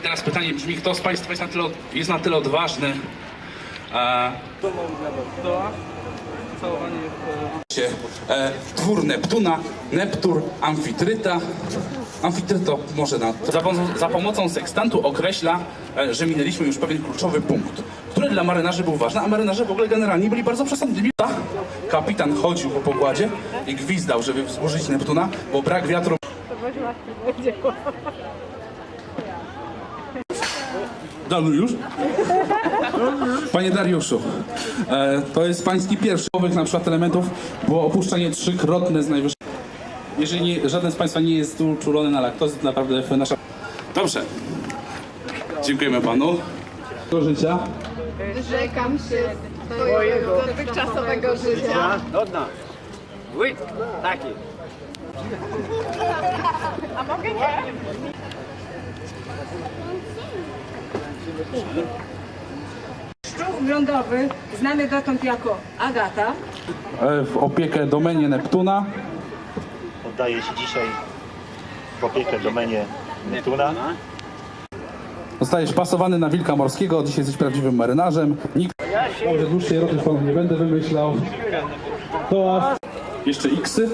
I teraz pytanie brzmi, kto z Państwa jest na tyle, jest na tyle odważny, e, e, twór Neptuna, Neptur, Amfitryta. Amfitryto może na za, pom- za pomocą sekstantu określa, e, że minęliśmy już pewien kluczowy punkt, który dla marynarzy był ważny, a marynarze w ogóle generalnie byli bardzo przesądliwi. Kapitan chodził po pokładzie i gwizdał, żeby wzburzyć Neptuna, bo brak wiatru Danu już? Panie Dariuszu, e, to jest pański pierwszy nowych na przykład elementów było opuszczenie trzykrotne z najwyższego. Jeżeli nie, żaden z Państwa nie jest uczulony na laktozę, to naprawdę nasza... Dobrze. Dziękujemy Panu. Do życia. Zrzekam się twojego dotychczasowego życia. Do dna. Łyk, taki. Szczur lądowy, znany dotąd jako Agata, E, w opiekę domenie Neptuna. Oddaję się dzisiaj w opiekę domenie Neptuna. Zostajesz pasowany na wilka morskiego, dzisiaj jesteś prawdziwym marynarzem. Nikt... Może dłuższej roty Panu nie będę wymyślał. To Jeszcze Xy.